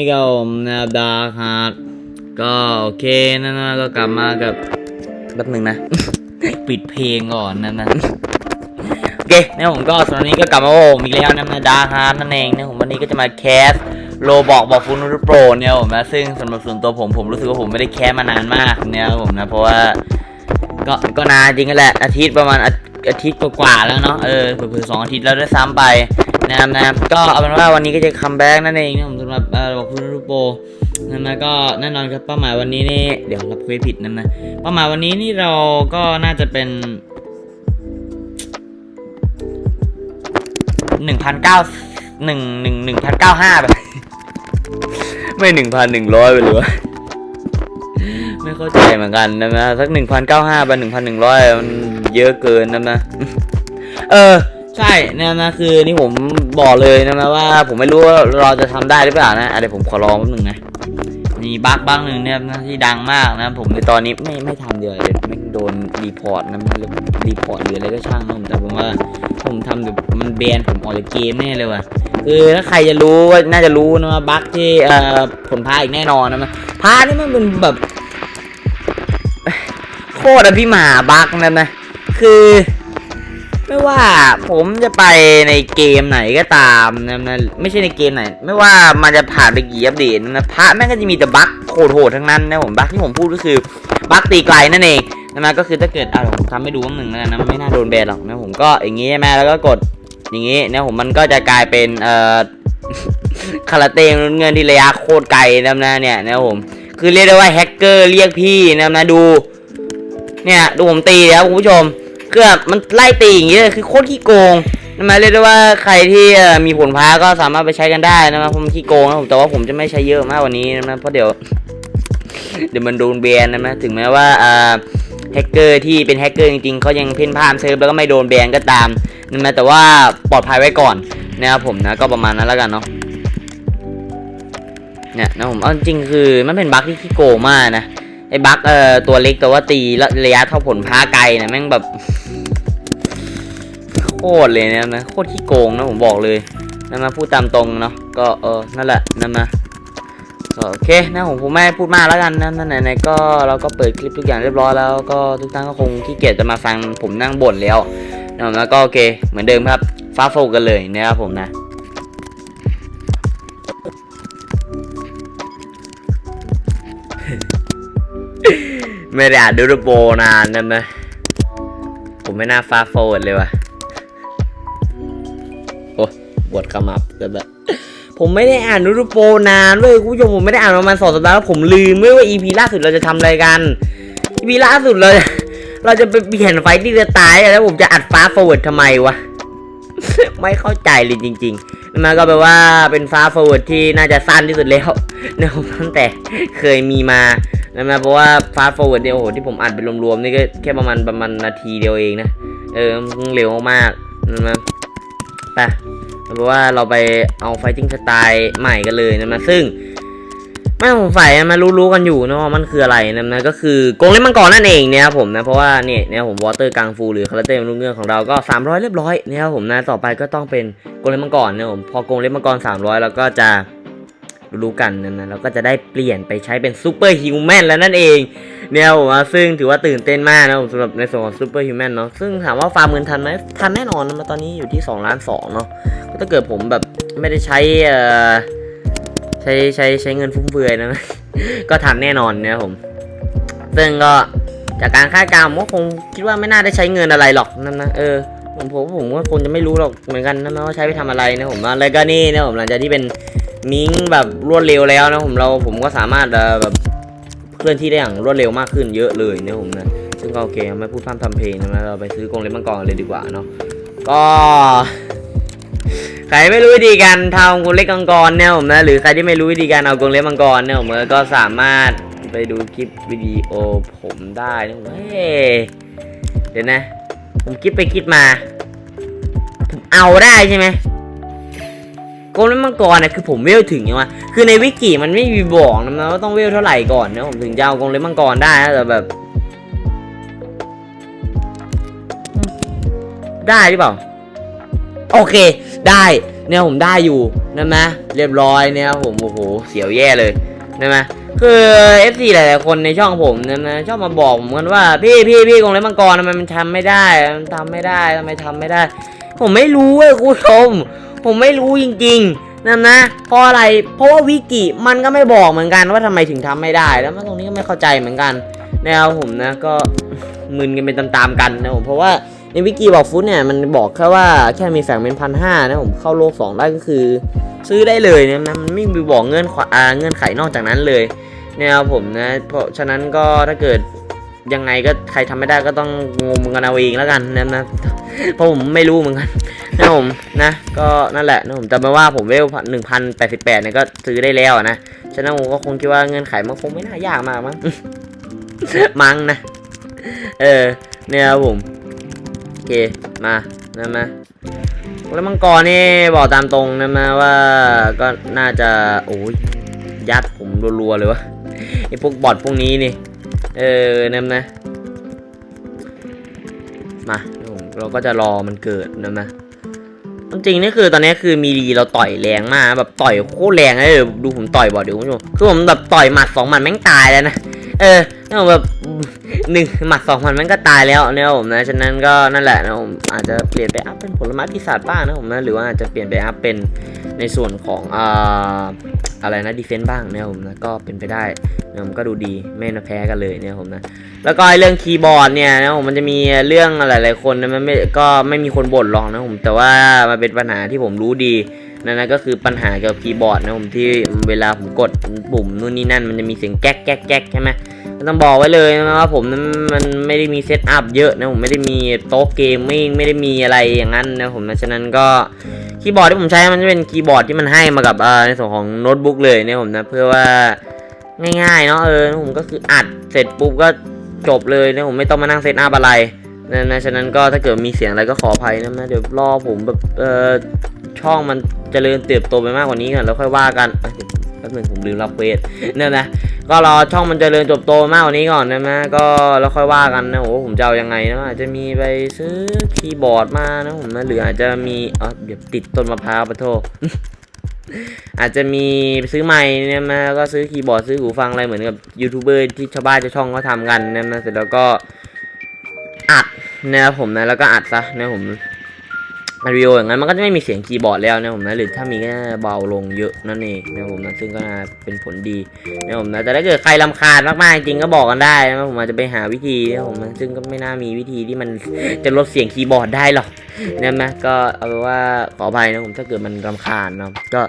นี่ก็ผมนะดาร์คฮาร์ดก็โอเคนั่นะก็กลับมากับแป๊บหนึ่งนะ ปิดเพลงก่อนนั่นนะโอเคเนี่ยผมก็สำหรับนี้ก็กลับมาโอ้มีแล้วนะดาร์คฮาร์ดนั่นเองเนี่ยผมวันนี้ก็จะมาแคสโลบอกบอกฟูนูโปรเนี่ยผมนะซึ่งสำหรับส่วนตัวผมผมรู้สึกว่าผมไม่ได้แคสมานานมากเนี่ยผมนะเพราะว่าก็ก็นานจริงๆแหละอาทิตย์ประมาณอาทิตย์กว่าๆแล้วเนาะเออเผื่อสองอาทิตย์แล้วได้ซ้ำไป นะครับนะครับก็เอาเป็นว่าวันนี้ก็จะคัมแบ็กนั่นเองนะผมสำหรับเอ่อบอกคุณรูปโปนั่นนะก็แน่นอนครับเป้าหมายวันนี้นี่เดี๋ยวรับคุยผิดนั่นนะเป้าหมายวันนี้นี่เราก็น่าจะเป็นหนึ่งพันเก้าหนึ่งหนึ่งหนึ่งพันเก้าห้าไปไม่หนึ่งพันหนึ่งร้อยไปหรือวะไม่เข้าใจเหมือนกันนะนะสักหนึ่งพันเก้าห้าไปหนึ่งพันหนึ่งร้อยมันเยอะเกินนะนะเออ ใช่นะนะคือนี่ผมบอกเลยนะนะว่าผมไม่รู้ว่าเราจะทำได้หรือเปล่านะอะเดี๋ยวผมขอลองแป๊บนึงนะมีบั๊กบ้างหนึ่งเนี่ยนะที่ดังมากนะผมในตอนนี้ไม่ไม่ทำเดียวเดี๋ยวไม่โดนรีพอร์ตนะมันรีพอร์ตหรืออะไรก็ช่างนะผมแต่ผมว่าผมทำเดี๋ยวมันแบนผมออกจากเกมแน่เลยว่ะคือถ้าใครจะรู้ว่าน่าจะรู้นะว่าบั๊กที่เอ่อผลพาอีกแน่นอนนะมันพานี่มันเป็นแบบโคตรอภิมหาบั๊กนั่นนะคือ ไม่ว่าผมจะไปในเกมไหนก็ตามนะไม่ใช่ในเกมไหน ไม่ว่ามันจะผ่านไปกี่อัปเดตนะพระแม่งก็จะมีแต่บั๊กโหดๆทั้งนั้นนะผมบั๊กที่ผมพูดก็คือบั๊กตีไกลนั่นเองนะนะก็คือถ้าเกิดอะผมทำให้ดูว่าหนึ่งแล้วกันะมันไม่น่าโดนแบนหรอกนะผมก็อย่างงี้ใช่ไหมแล้วก็กดอย่างงี้นะผมมันก็จะกลายเป็นเอ่อคาราเต้เงินที่ระยะโคตรไกลนะนะเนี่ยนะผมคือเรียกได้ว่าแฮกเกอร์เรียกพี่นะนะดู เนี่ยดูผมตีแล้วคุณผู้ชม คือบมันไล่ตีอย่างเงี้ยคือโคตรขี้โกงนะมาเรียกได้ว่าใครที่มีผลพ้าก็สามารถไปใช้กันได้นะครับผมขี้โกงนะผมแต่ว่าผมจะไม่ใช้เยอะมากกวันนี้นะเพราะเดี๋ยว เดี๋ยวมันโดนแบนนะนะถึงแม้ว่าอ่าแฮกเกอร์ที่เป็นแฮกเกอร์จริงๆเขายังเพ่นพ่านเซิร์ฟแล้วก็ไม่โดนแบนก็ตามนะนะแต่ว่าปลอดภัยไว้ก่อนนะครับผมนะก็ประมาณนั้นแล้วกันเนาะเนี่ยนะผมเอาจริงๆคือมันเป็นบั๊กที่ขี้โกงมากนะ ไอ้บั๊กเอ่อตัวเล็กแต่ว่าตีระยะเท่าผลพ้าไกลนะแม่งแบบโคตรเลยนะนะโคตรขี้โกงนะผมบอกเลยนะมาพูดตามตรงเนาะก็เออนั่นแหละนะมาโอเคนะผมคงไม่พูดมากแล้วกันนะนั่นไหนๆก็เราก็เปิดคลิปทุกอย่างเรียบร้อยแล้วก็ทุกท่านก็คงขี้เกียจจะมาฟังผมนั่งบ่นแล้วนะแล้วก็โอเคเหมือนเดิมครับฟ้าโฟกันเลยนะครับผมนะ ไม่ได้อ่านดูรูปโบนานนั่นนะผมไม่น่าฟาโฟดเลยว่ะ โอ้ปวดขมับกันแบบผมไม่ได้อ่านดูรูปโบนานเว้ยคุณผู้ชมผมไม่ได้อ่านประมาณสองสัปดาห์แล้วผมลืมเว้ยว่า EP ล่าสุดเราจะทำอะไรกัน EP ล่าสุดเราเราจะไปเปลี่ยนไฟที่จะตายแล้วผมจะอัดฟ้าโฟดทำไมวะ ไม่เข้าใจเลยจริงๆมันก็แปลว่าเป็นฟ้าโฟดที่น่าจะสั้นที่สุดแล้วในะครับตั้งแต่เคยมีมา นะนะเพราะว่าฟาสต์ฟอร์เวิร์ดเนี่ยโอ้โหที่ผมอัดเป็นรวมๆนี่ก็แค่ประมาณประมาณนาทีเดียวเองนะ เออเร็วมากๆนะนะไปเพราะว่าเราไปเอาไฟติ้งสไตล์ใหม่กันเลยนะนะซึ่งไม่ผมใส่มารู้ๆกันอยู่นะว่ามันคืออะไรนะนะก็คือโกงเล่นมังกรนั่นเองเนี่ยครับผมนะเพราะว่าเนี่ยเนี่ยผมวอเตอร์กังฟูหรือคาราเต้รุ่งเรืองของเราก็ 300 เรียบร้อยนะครับผมนะต่อไปก็ต้องเป็นโกงเล่นมังกรนะผมพอโกงเล่นมังกร 300 แล้วก็จะ รู้กันนะนะเราก็จะได้เปลี่ยนไปใช้เป็นซูเปอร์ฮิวแมนแล้วนั่นเองเนี่ยผมว่าซึ่งถือว่าตื่นเต้นมากนะผมสำหรับในส่วนของซูเปอร์ฮิวแมนเนาะซึ่งถามว่าฟาร์มเงินทันไหมทันแน่นอนนะตอนนี้อยู่ที่2ล้าน2เนาะก็ถ้าเกิดผมแบบไม่ได้ใช้เอ่อใช้ใช้ใช้เงินฟุ่มเฟือยนะ ก็ทันแน่นอนนะผม ซึ่งก็จากการคาดการณ์ผมก็คงคิดว่าไม่น่าได้ใช้เงินอะไรหรอกนั่นนะเออผมผมผมว่าคนจะไม่รู้หรอกเหมือนกันนะว่าใช้ไปทำอะไรนะผมว่าแล้วก็นี่นะผมหลังจากที่เป็น มิงแบบรวดเร็วแล้วนะผมเราผมก็สามารถเอ่อแบบเคลื่อนที่ได้อย่างรวดเร็วมากขึ้นเยอะเลยนะผมนะซึ่งก็โอเคไม่พูดพร่ำทำเพลงนะเราไปซื้อกรงเล็บมังกรเลยดีกว่าเนาะก็ใครไม่รู้วิธีการทำกรงเล็บมังกรเนี่ยผมนะหรือใครที่ไม่รู้วิธีการเอากรงเล็บมังกรเนี่ยผมก็สามารถไปดูคลิปวิดีโอผมได้นะเฮ้ยเดี๋ยวนะ ผมคิดไปคิดมาผมเอาได้ใช่ไหม กรงเล่นมังกรเนี่ยคือผมเวลถึงยังวะคือในวิกิมันไม่มีบอกนะว่าต้องเวลเท่าไหร่ก่อนนะผมถึงจะเอากรงเล่นมังกรได้นะแต่แบบ ได้หรือเปล่า โอเค ได้เนี่ยผมได้อยู่นะมะเรียบร้อยเนี่ยผมโอ้โหเสียวแย่เลยนะมะคือ FC หลายๆคนในช่องผมนะนะชอบมาบอกผมกันว่า พี่พี่พี่กรงเล็บมังกรทำไมมันทำไม่ได้มันทำไม่ได้ทำไมทำไม่ได้ ผมไม่รู้เว้ยคุณผู้ชม ผมไม่รู้จริงๆนะนะเพราะอะไรเพราะว่าวิกิมันก็ไม่บอกเหมือนกันว่าทำไมถึงทำไม่ได้ แล้วมันตรงนี้ก็ไม่เข้าใจเหมือนกันแนวผมนะก็มึนกันเป็นตามๆกันนะผมเพราะว่าในวิกิบอกฟุตเนี่ยมันบอกแค่ว่าแค่มีแฝงเป็นพันห้านะผมเข้าโลกสองได้ก็คือ ซื้อได้เลยนะนะมันไม่มีบอกเงื่อนขวาเงื่อนไขนอกจากนั้นเลยเนี่ยครับผมนะเพราะฉะนั้นก็ถ้าเกิด ยังไงก็ใครทำไม่ได้ก็ต้องงมกันเอาเองแล้วกันนะนะเพราะผมไม่รู้เหมือนกันนะผมนะ ก็นั่นแหละนะผมจำไม่ว่าผมเวลหนึ่งพันแปดสิบแปดเนี่ยก็ซื้อได้แล้วนะฉะนั้นผมก็คงคิดว่าเงื่อนไขมันคงไม่น่ายากมากมั้งมั้งนะเออเนี่ยครับผมโอเคมานะมาแล้วมังกรนี่บอกตามตรงนะมาว่าก็น่าจะโอ้ยยัดผมรัวๆเลยวะไอพวกบอทพวกนี้นี่ เออนะนะ มาผมเราก็จะรอมันเกิดนะนะจริงนี่คือตอนนี้คือมีดีเราต่อยแรงมากแบบต่อยโคตรแรงเลยดูผมต่อยบ่อยเดี๋ยวคุณผู้ชมคือผมแบบต่อยหมัดสองหมัดแม่งตายแล้วนะ เออเนี่ยผมแบบหนึ่งหมัดสองพันมันก็ตายแล้วเนี่ยผมนะฉะนั้นก็นั่นแหละนะผมอาจจะเปลี่ยนไปอัพเป็นผลไม้ปีศาจบ้างนะผมนะหรือว่าอาจจะเปลี่ยนไปอัพเป็นในส่วนของอ่าอะไรนะดีเฟนต์บ้างเนี่ยผมนะก็เป็นไปได้เนี่ยผมก็ดูดีไม่นะแพ้กันเลยเนี่ยผมนะแล้วก็ไอ้เรื่องคีย์บอร์ดเนี่ยนะผมมันจะมีเรื่องหลายๆคนนะมันไม่ก็ไม่มีคนบ่นหรอกนะผมแต่ว่ามันเป็นปัญหาที่ผมรู้ดีนั่นนะก็คือปัญหาเกี่ยวกับคีย์บอร์ดนะผมที่ เวลาผมกดปุ่มนู่นนี่นั่นมันจะมีเสียงแก๊กแก๊กแก๊กใช่ไหมต้องบอกไว้เลยนะว่าผมนั้นมันไม่ได้มีเซตอัพเยอะนะผมไม่ได้มีโต๊ะเกมมิ่งไม่ได้มีอะไรอย่างนั้นนะผมนะฉะนั้นก็คีย์บอร์ดที่ผมใช้มันจะเป็นคีย์บอร์ดที่มันให้มากับเอ่อในส่วนของโน้ตบุ๊กเลยเนี่ยผมนะเพื่อว่าง่ายๆเนาะเออผมก็คืออัดเสร็จปุ๊บก็จบเลยนะผมไม่ต้องมานั่งเซตอัพอะไรนะนะฉะนั้นก็ถ้าเกิดมีเสียงอะไรก็ขออภัยนะนะเดี๋ยวรอผมแบบเออช่องมันเจริญเติบโตไปมากกว่านี้ก่อนแล้วค่อยว่ากันเเป๊บหนึงผมลืมรับเวสเนี่ยนะก็รอช่องมันเจริญจบโตมากกว่านี้ก่อนนะมะก็แล้วค่อยว่ากันนะโอ้ผมจะเอายังไงนะอาจจะมีไปซื้อคีย์บอร์ดมานะผมนะหรืออาจจะมีเอ๋อเดี๋ยวติดต้นมะพร้าวปะโทอาจจะมีซื้อไม้เนี่ยมาก็ซื้อคีย์บอร์ดซื้อหูฟังอะไรเหมือนกับยูทูบเบอร์ที่ชาวบ้านชาวช่องเขาทำกันนะมาเสร็จแล้วก็อัดนะครับผมนะแล้วก็อัดซะนะผม อัดวิดีโออย่างนั้นมันก็จะไม่มีเสียงคีย์บอร์ดแล้วนะผมนะหรือถ้ามีก็เบาลงเยอะนั่นเองนะผมนะซึ่งก็น่าเป็นผลดีนะผมนะแต่ถ้าเกิดใครลำคาญมากๆจริงก็บอกกันได้นะผมอาจจะไปหาวิธีนะผมนะซึ่งก็ไม่น่ามีวิธีที่มันจะลดเสียงคีย์บอร์ดได้หรอกนะนะก็เอาเป็นว่าขออภัยนะผมถ้าเกิดมันรำคาญเนาะก็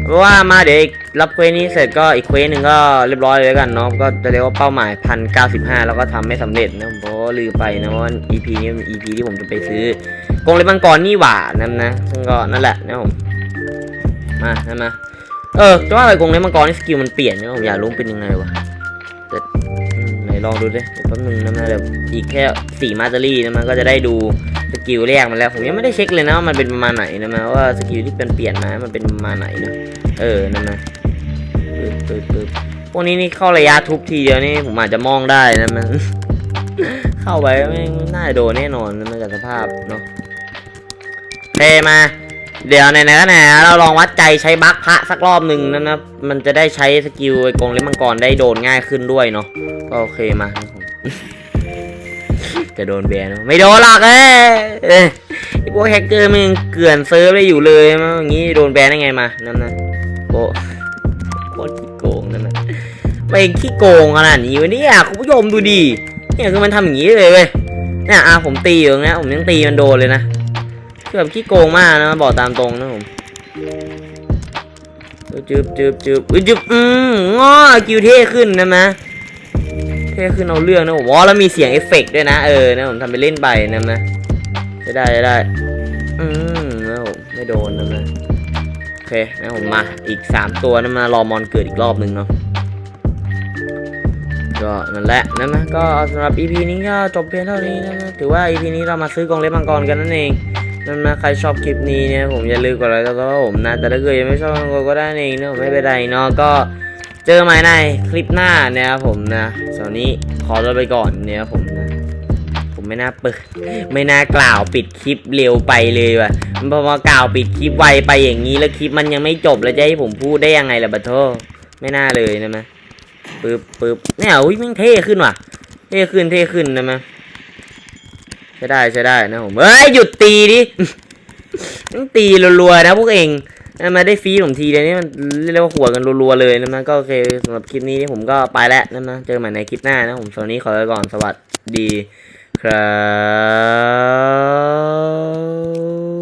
เอาเป็นว่ามาเดี๋ยวรับเควสนี้เสร็จก็อีกเควสหนึ่งก็เรียบร้อยเลยแล้วกันเนาะก็จะเรียกว่าเป้าหมายพันเก้าสิบห้าแล้วก็ทำไม่สำเร็จนะผมเพราะลืมไปนะว่า EP นี้เป็น EP ที่ผมจะไปซื้อกรงเล็บมังกรนี่หว่านะนะซึ่งก็นั่นแหละนะผมมานะมาเออจะว่าอะไรกรงเล็บมังกรนี่สกิลมันเปลี่ยนเนี่ยผมอยากรู้เป็นยังไงวะแต่ไหนลองดูดิเดี๋ยแป๊บนึงนะนะเดี๋ยวอีกแค่สี่มาสเตอรี่นะมันก็จะได้ดู กิลแรกมันแล้ว ผมยังไม่ได้เช็คเลยนะว่ามันเป็นประมาณไหนนะมาว่าสกิลที่เป็นเปลี่ยนมามันเป็นประมาณไหนนะเออนั่นนะปึ๊บปึ๊บปึ๊บพวกนี้นี่เข้าระยะทุบทีเดียวนี่ผมอาจจะมองได้นะมัน เข้าไปไม่น่าจะโดนแน่นอนนะมันจากสภาพเนาะเทมา เดี๋ยวไหนๆก็ไหนๆเราลองวัดใจใช้บัคพระสักรอบหนึ่งนะนะมันจะได้ใช้สกิลไอ้กรงเล็บมังกรได้โดนง่ายขึ้นด้วยเนาะก็โอเคมา จะโดนแบนไม่โดนหรอกเอ้ยไอพวกแฮกเกอร์มึงเกลื่อนเซิร์ฟได้อยู่เลยมาอย่างงี้โดนแบนได้ไงมานั่นนะโกโคตรขี้โกงนั่นนะไปขี้โกงขนาดนี้วะเนี่ยคุณผู้ชมดูดิเนี่ยคือมันทำอย่างนี้เลยเว้ยเนี่ยอาผมตีอยู่ตรงเนี้ยผมยังตีมันโดนเลยนะคือแบบขี้โกงมากนะบอกตามตรงนะผมจืบจืบจืบอุ้ยจืบอืมง้อคิวเท่ขึ้นนะมะ เท่ขึ้นเอาเรื่องนะผมว่าแล้วมีเสียงเอฟเฟกต์ด้วยนะเออนะผมทำไปเล่นไปนะมะจะได้จะได้อืมนะผมไม่โดนนะมะโอเคนะผมมาอีกสามตัวนะมารอมอนเกิดอีกรอบหนึ่งเนาะก็นั่นแหละนะมะก็สำหรับ EP นี้ก็จบเพียงเท่านี้นะมะถือว่า EP นี้เรามาซื้อกองเล็บมังกรกันนั่นเองนั่นนะใครชอบคลิปนี้เนี่ยผมอย่าลืมกดไลค์กดซับสไครต์ผมนะแต่ถ้าเกิดยังไม่ชอบก็ได้เองนะไม่เป็นไรเนาะก็ เจอใหม่ในคลิปหน้าเนี่ยครับผมนะสำหรับนี้ขอตัวไปก่อนเนี่ยครับผมนะผมไม่น่าเปิด ไม่น่ากล่าวปิดคลิปเร็วไปเลยว่ะเพราะว่ากล่าวปิดคลิปไวไปอย่างนี้แล้วคลิปมันยังไม่จบแล้วจะให้ผมพูดได้ยังไงล่ะบัตโทไม่น่าเลยนะมะปึ๊บปึ๊บเนี่ยอุ้ยม่งเท่ขึ้นว่ะ เท่ขึ้นเท่ขึ้นนะมะใช้ได้ใช้ได้นะผมเฮ้ยหยุดตีดิตีรัวๆนะพวกเอง มาได้ฟรีผมทีเดียวนี่มันเรียกว่าหัวกันรัวๆเลยนะมันก็โอเคสำหรับคลิปนี้ที่ผมก็ไปแล้วนะมนะเจอใหม่ในคลิปหน้านะผมโชว์นี้ขอไปก่อนสวัสดีครับ